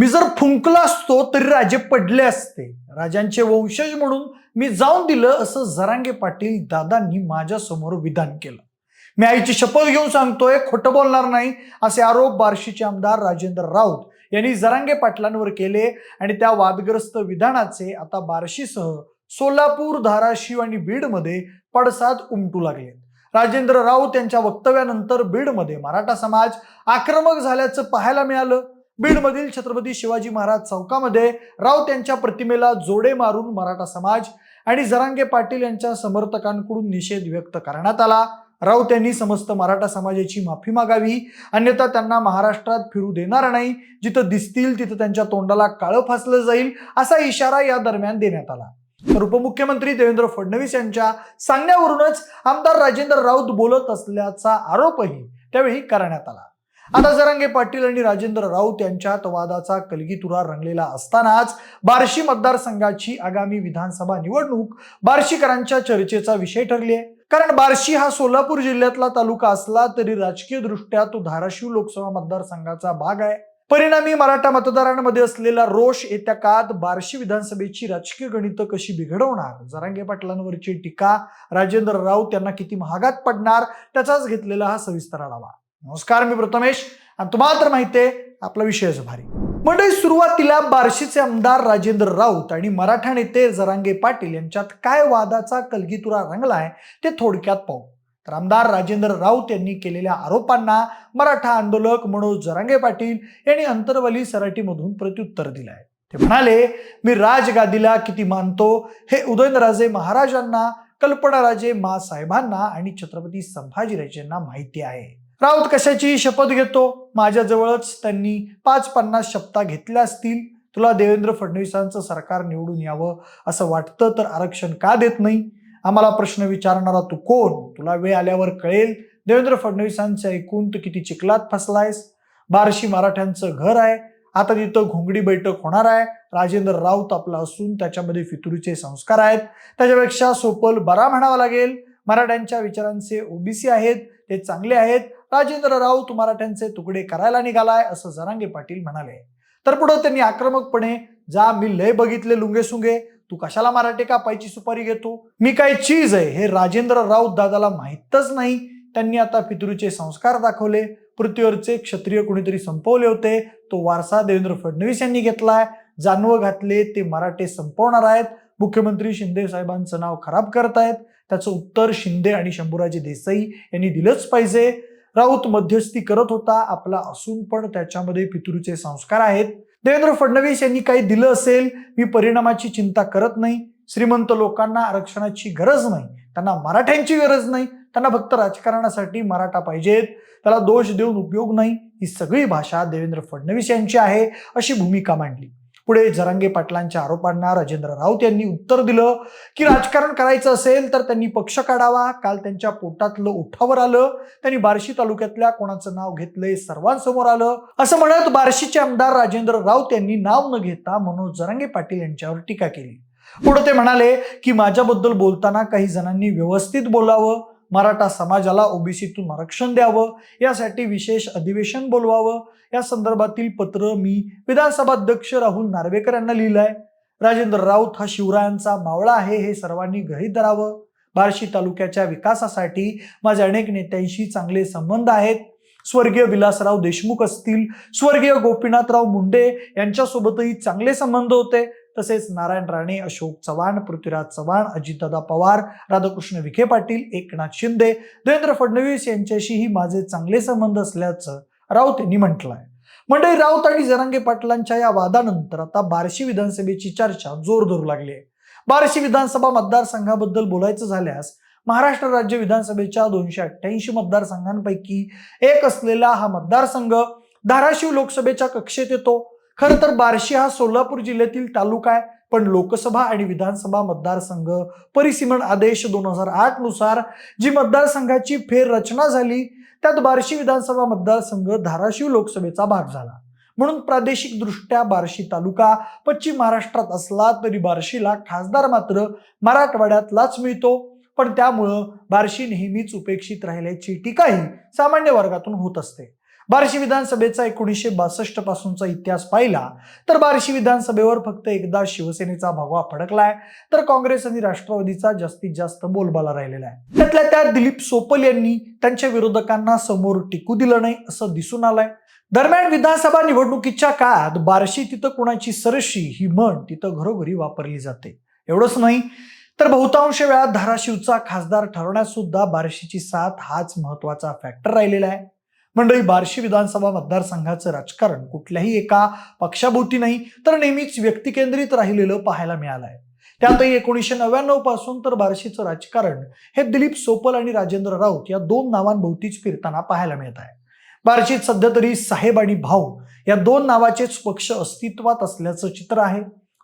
मी जर फुंकला असतो तरी राजे पडले असते. राजांचे वंशज म्हणून मी जाऊन दिलं असं जरांगे पाटील दादांनी माझ्यासमोर विधान केलं. मी आईची शपथ घेऊन सांगतोय खोटं बोलणार नाही असे आरोप बार्शीचे आमदार राजेंद्र राऊत यांनी जरांगे पाटलांवर केले आणि त्या वादग्रस्त विधानाचे आता बार्शीसह सोलापूर धाराशिव आणि बीडमध्ये पडसाद उमटू लागले राजेंद्र राऊत यांच्या वक्तव्यानंतर बीडमध्ये मराठा समाज आक्रमक झाल्याचं पाहायला मिळालं. बीडमधील छत्रपती शिवाजी महाराज चौकामध्ये राऊत यांच्या प्रतिमेला जोडे मारून मराठा समाज आणि जरांगे पाटील यांच्या समर्थकांकडून निषेध व्यक्त करण्यात आला. राऊत यांनी समस्त मराठा समाजाची माफी मागावी अन्यथा त्यांना महाराष्ट्रात फिरू देणार नाही. जिथं दिसतील तिथं त्यांच्या तोंडाला काळं फासलं जाईल असा इशारा या दरम्यान देण्यात आला. तर उपमुख्यमंत्री देवेंद्र फडणवीस यांच्या सांगण्यावरूनच आमदार राजेंद्र राऊत बोलत असल्याचा आरोपही त्यावेळी करण्यात आला. आता जरांगे पाटील आणि राजेंद्र राऊत यांच्यात वादाचा कलगीतुरा रंगलेला असतानाच बार्शी मतदारसंघाची आगामी विधानसभा निवडणूक बार्शीकरांच्या चर्चेचा विषय ठरली आहे. कारण बार्शी हा सोलापूर जिल्ह्यातला तालुका असला तरी राजकीय दृष्ट्या तो धाराशिव लोकसभा मतदारसंघाचा भाग आहे. परिणामी मराठा मतदारांमध्ये असलेला रोष येत्या काळात बार्शी विधानसभेची राजकीय गणितं कशी बिघडवणार? जरांगे पाटलांवरची टीका राजेंद्र राऊत यांना किती महागात पडणार? त्याचाच घेतलेला हा सविस्तर आढावा. नमस्कार मी प्रथमेश. आणि तुम्हाला तर माहिती आहे आपला विषयच भारी मंडळी सुरुवातीला बार्शीचे आमदार राजेंद्र राऊत आणि मराठा नेते जरांगे पाटील यांच्यात काय वादाचा कलगीतुरा रंगलाय ते थोडक्यात पाहू. तर आमदार राजेंद्र राऊत यांनी केलेल्या आरोपांना मराठा आंदोलक मनोज जरांगे पाटील यांनी अंतरवली सराटीमधून प्रत्युत्तर दिलं आहे ते म्हणाले मी राजगादीला किती मानतो हे उदयनराजे महाराजांना कल्पनाराजे मा साहेबांना आणि छत्रपती संभाजीराजेंना माहिती आहे. राऊत कशाची शपथ घेतो? माझ्याजवळच त्यांनी पाच पन्नास शपथा घेतल्या असतील. तुला देवेंद्र फडणवीसांचं सरकार निवडून यावं असं वाटतं तर आरक्षण का देत नाही? आम्हाला प्रश्न विचारणारा तू कोण? तुला वेळ आल्यावर कळेल. देवेंद्र फडणवीसांचं ऐकून तू किती चिखलात फसलायस? बारशी मराठ्यांचं घर आहे. आता तिथं घोंगडी बैठक होणार आहे. राजेंद्र राऊत आपला असून त्याच्यामध्ये फितुरीचे संस्कार आहेत. त्याच्यापेक्षा सोपल बरा म्हणावा लागेल. मराठ्यांच्या विचारांचे ओबीसी आहेत. ते चांगले आहेत. राजेंद्र राऊत मराठ्यांचे तुकडे करायला निघालाय असं जरांगे पाटील म्हणाले. तर पुढं त्यांनी आक्रमकपणे जा मी लय बघितले लुंगे सुंगे तू कशाला मराठे कापायची सुपारी घेतो? मी काय चीज आहे हे राजेंद्र राऊत दादाला माहीतच नाही. त्यांनी आता पितृचे संस्कार दाखवले. पृथ्वीवरचे क्षत्रिय कुणीतरी संपवले होते. तो वारसा देवेंद्र फडणवीस यांनी घेतलाय. जानवं घातले ते मराठे संपवणार आहेत. मुख्यमंत्री शिंदे साहेबांचं नाव खराब करतायत. त्याचं उत्तर शिंदे आणि शंभूराजे देसाई यांनी दिलंच पाहिजे. राऊत मध्यस्थी करत होता. आपला असून पण त्याच्यामध्ये पितृचे संस्कार आहेत. देवेंद्र फडणवीस यांनी काही दिलं असेल मी परिणामाची चिंता करत नाही. श्रीमंत लोकांना आरक्षणाची गरज नाही. त्यांना मराठ्यांची गरज नाही. त्यांना फक्त राजकारणासाठी मराठा पाहिजेत. त्याला दोष देऊन उपयोग नाही. ही सगळी भाषा देवेंद्र फडणवीस यांची आहे अशी भूमिका मांडली. पुढे जरांगे पाटलांच्या आरोपांना राजेंद्र राऊत यांनी उत्तर दिलं की राजकारण करायचं असेल तर त्यांनी पक्ष काढावा. काल त्यांच्या पोटातलं उठावर आलं. त्यांनी बार्शी तालुक्यातल्या कोणाचं नाव घेतलंय सर्वांसमोर आलं. असं म्हणत बार्शीचे आमदार राजेंद्र राऊत यांनी नाव न घेता मनोज जरांगे पाटील यांच्यावर टीका केली. पुढे ते म्हणाले की माझ्याबद्दल बोलताना काही जणांनी व्यवस्थित बोलावं. मराठा समाजाला ओबीसीतून आरक्षण द्यावं. यासाठी विशेष अधिवेशन बोलवावं. या संदर्भातील पत्र मी विधानसभा अध्यक्ष राहुल नार्वेकर यांना लिहिलंय. राजेंद्र राऊत हा शिवरायांचा मावळा आहे हे सर्वांनी गृहीत धरावं. बार्शी तालुक्याच्या विकासासाठी माझे अनेक नेत्यांशी चांगले संबंध आहेत. स्वर्गीय विलासराव देशमुख असतील स्वर्गीय गोपीनाथराव मुंडे यांच्यासोबतही चांगले संबंध होते. तसेच नारायण राणे अशोक चव्हाण पृथ्वीराज चव्हाण अजितदादा पवार राधाकृष्ण विखे पाटील एकनाथ शिंदे देवेंद्र फडणवीस यांच्याशीही माझे चांगले संबंध असल्याचं राऊत यांनी म्हटलं आहे मंडळी राऊत आणि जरांगे पाटलांच्या या वादानंतर आता बार्शी विधानसभेची चर्चा जोर धरू लागली आहे. बार्शी विधानसभा मतदारसंघाबद्दल बोलायचं झाल्यास महाराष्ट्र राज्य विधानसभेच्या दोनशे अठ्ठ्याऐंशी मतदारसंघांपैकी एक असलेला हा मतदारसंघ धाराशिव लोकसभेच्या कक्षेत येतो. खरं तर बार्शी हा सोलापूर जिल्ह्यातील तालुका आहे. पण लोकसभा आणि विधानसभा मतदारसंघ परिसीमन आदेश दोन हजार आठनुसार जी मतदारसंघाची फेररचना झाली त्यात बार्शी विधानसभा मतदारसंघ धाराशिव लोकसभेचा भाग झाला. म्हणून प्रादेशिक दृष्ट्या बार्शी तालुका पश्चिम महाराष्ट्रात असला तरी बार्शीला खासदार मात्र मराठवाड्यातलाच मिळतो. पण त्यामुळं बार्शी नेहमीच उपेक्षित राहिल्याची टीकाही सामान्य वर्गातून होत असते. बार्शी विधानसभेचा एकोणीसशे बासष्ट पासूनचा इतिहास पाहिला तर बार्शी विधानसभेवर फक्त एकदा शिवसेनेचा भगवा फडकलाय तर काँग्रेस आणि राष्ट्रवादीचा जास्तीत जास्त बोलबाला राहिलेला आहे. त्यातल्या त्यात दिलीप सोपल यांनी त्यांच्या विरोधकांना समोर टिकू दिलं नाही असं दिसून आलंय. दरम्यान विधानसभा निवडणुकीच्या काळात बार्शी तिथं कुणाची सरशी ही म्हण तिथं घरोघरी वापरली जाते. एवढंच नाही तर बहुतांश वेळा धाराशिवचा खासदार ठरवण्यात सुद्धा बार्शीची साथ हाच महत्त्वाचा फॅक्टर राहिलेला आहे. मंडळी बार्शी विधानसभा मतदारसंघाचं राजकारण कुठल्याही एका पक्षाभोवती नाही तर नेहमीच व्यक्तिकेंद्रित राहिलेलं पाहायला मिळालं आहे त्यातही एकोणीसशे नव्याण्णवपासून तर बार्शीचं राजकारण हे दिलीप सोपल आणि राजेंद्र राऊत या दोन नावांभोवतीच फिरताना पाहायला मिळत आहे. बार्शीत सध्या तरी साहेब आणि भाऊ या दोन नावाचेच पक्ष अस्तित्वात असल्याचं चित्र आहे.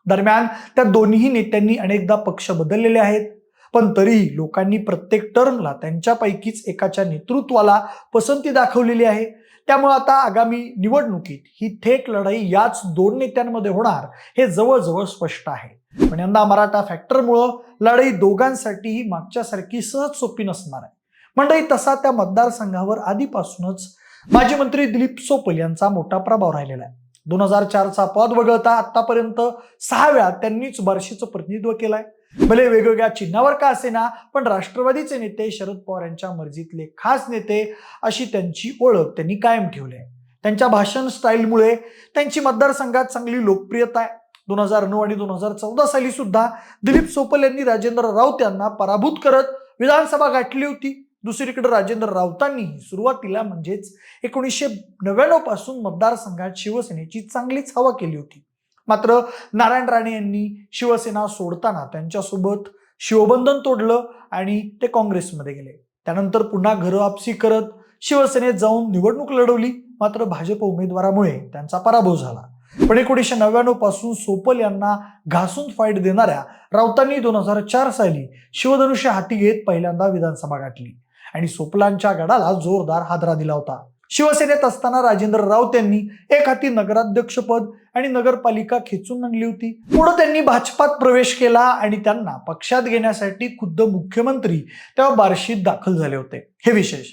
दरम्यान त्या दोन्ही नेत्यांनी अनेकदा पक्ष बदललेले आहेत. पण तरीही लोकांनी प्रत्येक टर्मला त्यांच्यापैकीच एकाच्या नेतृत्वाला पसंती दाखवलेली आहे. त्यामुळे आता आगामी निवडणुकीत ही थेट लढाई याच दोन नेत्यांमध्ये होणार हे जवळजवळ स्पष्ट आहे. पण यंदा मराठा फॅक्टरमुळं लढाई दोघांसाठीही मागच्यासारखी सहज सोपी नसणार आहे. मंडळी तसा त्या मतदारसंघावर आधीपासूनच माजी मंत्री दिलीप सोपल यांचा मोठा प्रभाव राहिलेला आहे. दोन हजार चारचा पद वगळता आतापर्यंत सहा वेळा त्यांनीच बार्शीचं प्रतिनिधित्व केलंय. भले वेगवेगळ्या चिन्हावर का असेना पण राष्ट्रवादीचे नेते शरद पवार यांच्या मर्जीतले खास नेते अशी त्यांची ओळख त्यांनी कायम ठेवली आहे. त्यांच्या भाषण स्टाईलमुळे त्यांची मतदारसंघात चांगली लोकप्रियता आहे. दोन हजार नऊ आणि दोन हजार चौदा साली सुद्धा दिलीप सोपल यांनी राजेंद्र राऊत यांना पराभूत करत विधानसभा गाठली होती. दुसरीकडे राजेंद्र राऊतांनी सुरुवातीला म्हणजेच एकोणीसशे नव्याण्णवपासून मतदारसंघात शिवसेनेची चांगलीच हवा केली होती. मात्र नारायण राणे यांनी शिवसेना सोडताना त्यांच्यासोबत शिवबंधन तोडलं आणि ते काँग्रेसमध्ये गेले. त्यानंतर पुन्हा घरं आपसी करत शिवसेनेत जाऊन निवडणूक लढवली मात्र भाजप उमेदवारामुळे त्यांचा पराभव झाला. पण एकोणीसशे नव्याण्णवपासून सोपल यांना घासून फाईट देणाऱ्या राऊतांनी दोन हजार चार साली शिवधनुष्य हाती घेत पहिल्यांदा विधानसभा गाठली. आणि सोपलांच्या गडाला जोरदार हादरा दिला होता. शिवसेनेत असताना राजेंद्र राऊत यांनी एक हाती नगराध्यक्षपद आणि नगरपालिका खेचून आणली होती. पुढे त्यांनी भाजपात प्रवेश केला आणि त्यांना पक्षात घेण्यासाठी खुद्द मुख्यमंत्री तेव्हा बार्शीत दाखल झाले होते. हे विशेष.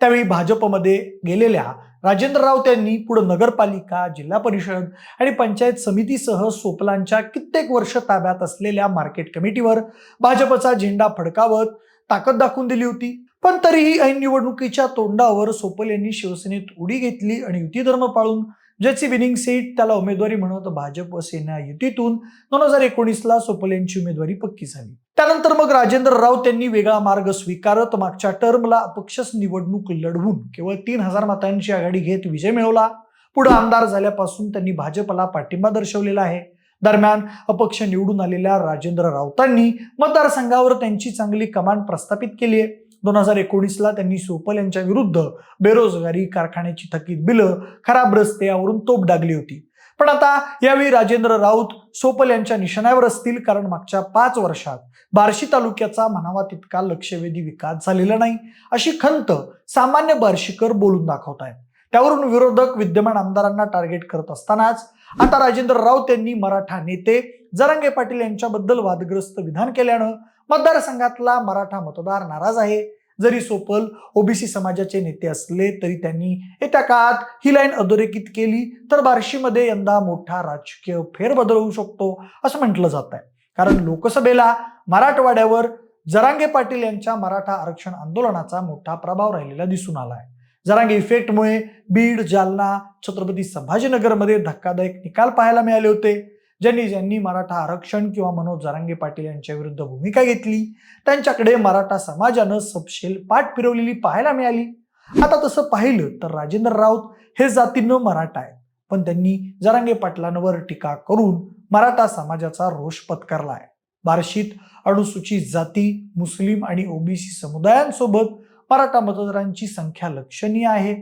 त्यावेळी भाजपमध्ये गेलेल्या राजेंद्र राऊत यांनी पुढे नगरपालिका जिल्हा परिषद आणि पंचायत समितीसह सोपलांच्या कित्येक वर्ष ताब्यात असलेल्या मार्केट कमिटीवर भाजपचा झेंडा फडकावत ताकद दाखवून दिली होती. पण तरीही ऐन निवडणुकीच्या तोंडावर सोपल यांनी शिवसेनेत उडी घेतली आणि युती धर्म पाळून ज्याची विनिंग सीट त्याला उमेदवारी म्हणत भाजप सेना युतीतून दोन हजार एकोणीसला सोपल यांची उमेदवारी पक्की झाली. त्यानंतर मग राजेंद्र राऊत यांनी वेगळा मार्ग स्वीकारत मागच्या टर्मला अपक्षच निवडणूक लढवून केवळ तीन हजार मतांची आघाडी घेत विजय मिळवला. पुढे आमदार झाल्यापासून त्यांनी भाजपला पाठिंबा दर्शवलेला आहे. दरम्यान अपक्ष निवडून आलेल्या राजेंद्र राऊतांनी मतदारसंघावर त्यांची चांगली कमांड प्रस्थापित केली आहे. दोन हजार एकोणीसला त्यांनी सोपल यांच्या विरुद्ध बेरोजगारी कारखान्याची थकीत बिलं खराब रस्ते यावरून तोप डागली होती. पण आता यावेळी राजेंद्र राऊत सोपल यांच्या निशाण्यावर असतील कारण मागच्या पाच वर्षात बार्शी तालुक्याचा म्हणावा तितका लक्षवेधी विकास झालेला नाही अशी खंत सामान्य बार्शीकर बोलून दाखवत आहेत त्यावरून विरोधक विद्यमान आमदारांना टार्गेट करत असतानाच आता राजेंद्र राऊत यांनी मराठा नेते जरांगे पाटील यांच्याबद्दल वादग्रस्त विधान केल्यानं मतदारसंघातला मराठा मतदार नाराज आहे. जरी सोपल ओबीसी समाजाचे नेते असले तरी त्यांनी येत्या काळात ही लाईन अधोरेखित केली तर बार्शीमध्ये यंदा मोठा राजकीय फेरबदल होऊ शकतो असं म्हटलं जात आहे कारण लोकसभेला मराठवाड्यावर जरांगे पाटील यांच्या मराठा आरक्षण आंदोलनाचा मोठा प्रभाव राहिलेला दिसून आला आहे जरांग इफेक्टमुळे बीड जालना छत्रपती संभाजीनगरमध्ये धक्कादायक निकाल पाहायला मिळाले होते. ज्यांनी ज्यांनी मराठा आरक्षण किंवा मनोज जरांगे पाटील यांच्या विरुद्ध भूमिका घेतली त्यांच्याकडे मराठा समाजानं सपशेल पाठ फिरवलेली पाहायला मिळाली. आता तसं पाहिलं तर राजेंद्र राऊत हे जातीनं मराठा आहेत पण त्यांनी जरांगे पाटलांवर टीका करून मराठा समाजाचा रोष पत्करला आहे. बार्शीत अनुसूचित जाती मुस्लिम आणि ओबीसी समुदायांसोबत मराठा मतदारांची संख्या लक्षणीय आहे.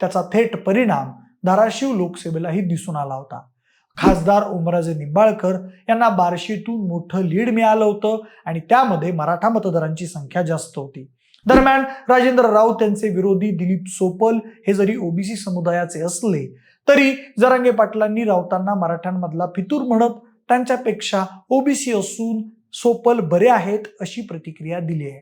त्याचा थेट परिणाम धाराशिव लोकसभेलाही दिसून आला होता. खासदार ओमराजे निंबाळकर यांना बार्शीतून मोठं लीड मिळालं होतं आणि त्यामध्ये मराठा मतदारांची संख्या जास्त होती. दरम्यान राजेंद्र राऊत यांचे विरोधी दिलीप सोपल हे जरी ओबीसी समुदायाचे असले तरी जरांगे पाटलांनी राऊतांना मराठ्यांमधला फितूर म्हणत त्यांच्यापेक्षा ओबीसी असून सोपल बरे आहेत अशी प्रतिक्रिया दिली आहे.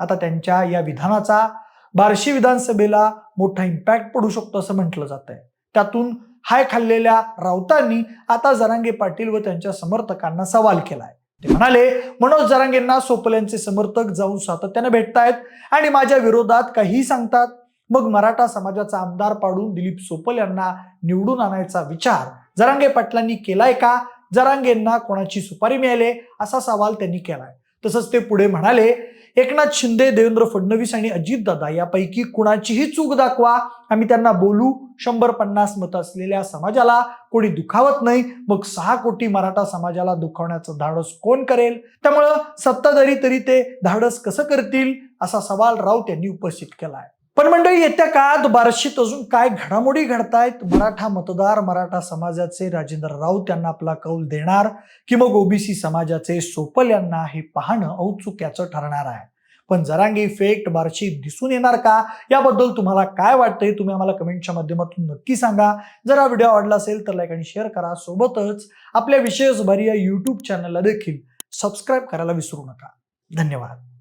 आता त्यांच्या या विधानाचा बार्शी विधानसभेला मोठा इम्पॅक्ट पडू शकतो असं म्हटलं जात आहे त्यातून हाय खाल्लेल्या राऊतांनी आता जरांगे पाटील व त्यांच्या समर्थकांना सवाल केलाय. ते म्हणाले मनोज जरांगेंना सोपल्यांचे समर्थक जाऊन सातत्याने भेटतायत आणि माझ्या विरोधात काहीही सांगतात. मग मराठा समाजाचा आमदार पाडून दिलीप सोपल यांना निवडून आणायचा विचार जरांगे पाटलांनी केलाय का? जरांगेंना कोणाची सुपारी मिळाले? असा सवाल त्यांनी केलाय. तसंच ते पुढे म्हणाले एकनाथ शिंदे देवेंद्र फडणवीस आणि अजितदादा यापैकी कुणाचीही चूक दाखवा. आम्ही त्यांना बोलू. शंभर पन्नास मतं असलेल्या समाजाला कोणी दुखावत नाही. मग सहा कोटी मराठा समाजाला दुखावण्याचं धाडस कोण करेल? त्यामुळं सत्ताधारी तरी ते धाडस कसं करतील? असा सवाल राऊत यांनी उपस्थित केला आहे पण मंडळी येत्या काळात बार्शीत अजून काय घडामोडी घडतायत? मराठा मतदार मराठा समाजाचे राजेंद्र राऊत यांना आपला कौल देणार की मग ओबीसी समाजाचे सोपल यांना हे पाहणं औत्सुक्याचं ठरणार आहे? पण जरांगी इफेक्ट बार्शीत दिसून येणार का? याबद्दल तुम्हाला काय वाटतंय? तुम्ही आम्हाला कमेंटच्या माध्यमातून नक्की सांगा. जर हा व्हिडिओ आवडला असेल तर लाईक आणि शेअर करा. सोबतच आपल्या विशेष भरी या यूट्यूब चॅनलला देखील सबस्क्राईब करायला विसरू नका. धन्यवाद.